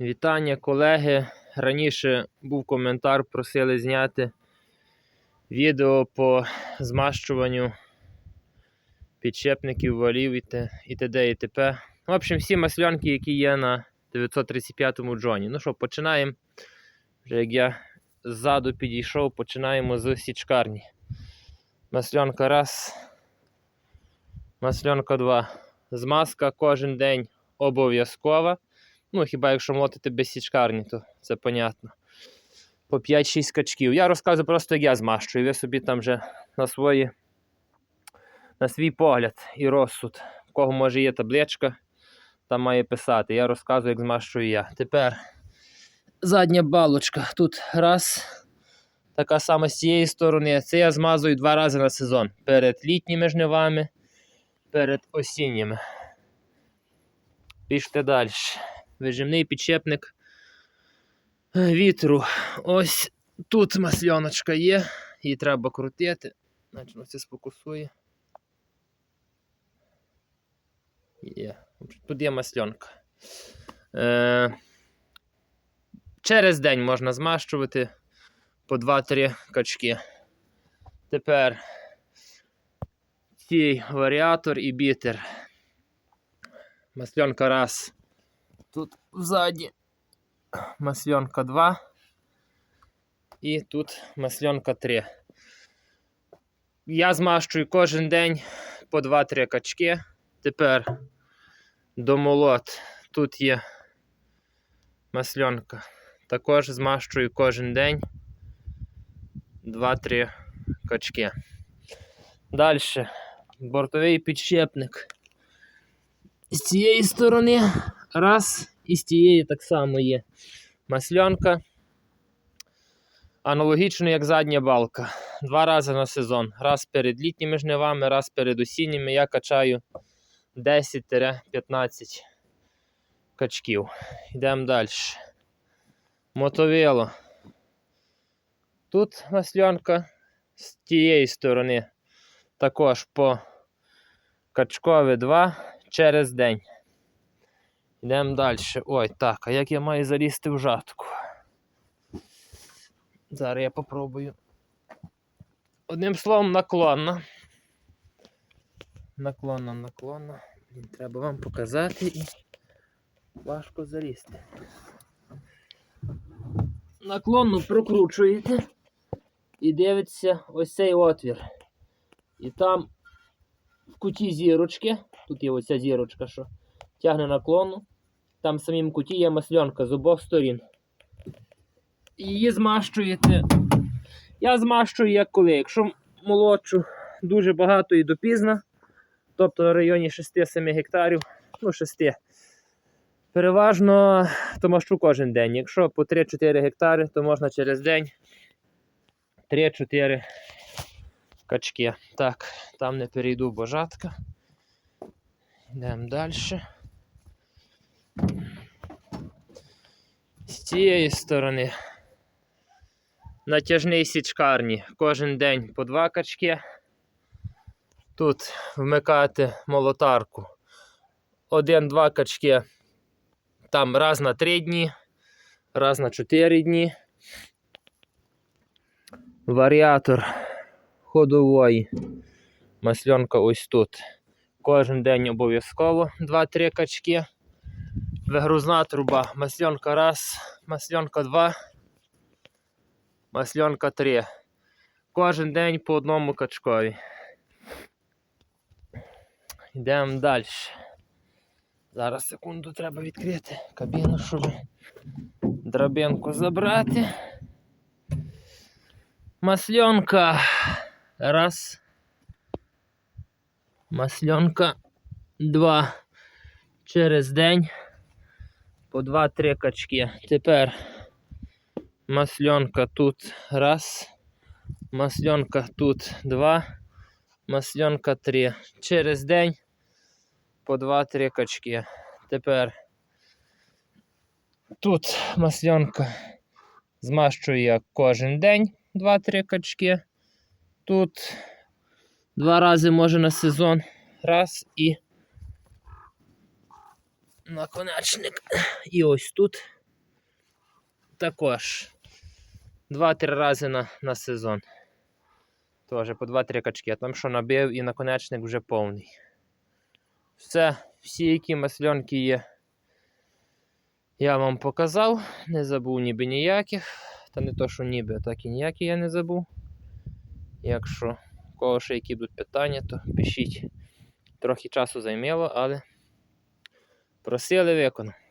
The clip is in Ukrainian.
Вітання, колеги. Раніше був коментар, просили зняти відео по змащуванню підшипників, валів і т.д. і т.п. В общем, всі маслянки, які є на 935-му джоні. Ну що, починаємо. Вже як я ззаду підійшов, починаємо з січкарні. Маслянка раз. Маслянка два. Змазка кожен день обов'язкова. Ну, хіба якщо мотити без січкарні, то це понятно. По 5-6 качків. Я розказую просто, як я змащую. Ви собі там вже на свої, на свій погляд і розсуд. В кого може є табличка, там має писати. Я розказую, як змащую я. Тепер задня балочка. Тут раз. Така сама з цієї сторони. Це я змазую два рази на сезон. Перед літніми жнивами, перед осінніми. Пішли далі. Вижимний підшипник е, вітру. Ось тут масляночка є, її треба крутити. Значить, це сфокусує. Є. Тут є маслянка. Е, через день можна змащувати по 2-3 качки. Тепер цей варіатор і бітер. Маслянка раз. Тут ззаді маслянка 2. І тут маслянка 3. Я змащую кожен день по 2-3 качки. Тепер домолот. Тут є маслянка. Також змащую кожен день 2-3 качки. Далі бортовий підшипник. З цієї сторони раз, і з тієї так само є маслянка. Аналогічно, як задня балка. Два рази на сезон. Раз перед літніми жнивами, раз перед осінніми я качаю 10-15 качків. Йдемо далі. Мотовило. Тут маслянка з тієї сторони. Також по качкові 2 через день. Йдемо далі. Ой, так, а як я маю залізти в жатку? Зараз я попробую. Одним словом, наклонна. Наклонна, наклонна. Блін, треба вам показати і важко залізти. Наклонну прокручуєте і дивиться ось цей отвір. І там в куті зірочки, тут є оця зірочка, що тягне наклонну. Там в самім куті є маслянка з обох сторін. Її змащуєте. Я змащую як коли. Якщо молодшу дуже багато і допізно, тобто в районі 6-7 гектарів, ну 6, переважно то мащу кожен день. Якщо по 3-4 гектари, то можна через день 3-4 качки. Так, там не перейду, бо жатка. Йдемо далі. Цієї сторони натяжний січкарні. Кожен день по два качки. Тут вмикати молотарку. Один-два качки. Там раз на три дні, раз на чотири дні. Варіатор ходової. Маслянка ось тут. Кожен день обов'язково 2-3 качки. Вигрузна труба. Маслянка раз, маслянка два, маслянка три. Кожен день по одному качкові. Йдемо далі. Зараз секунду треба відкрити кабіну, щоб драбинку забрати. Маслянка. Раз. Маслянка. Два. Через день по 2-3 качки. Тепер маслянка тут раз. Маслянка тут два. Маслянка три. Через день по 2-3 качки. Тепер тут маслянка змащую я кожен день 2-3 качки. Тут два рази може на сезон. Раз і наконечник. І ось тут також 2-3 рази на, на сезон. Теж по 2-3 качки. А там що набив і наконечник вже повний. Все, всі, які масльонки є, я вам показав. Не забув ніби ніяких. Та не то, що ніби, а так і ніякі я не забув. Якщо у кого ще які будуть питання, то пишіть. Трохи часу займіло, але просили виконав.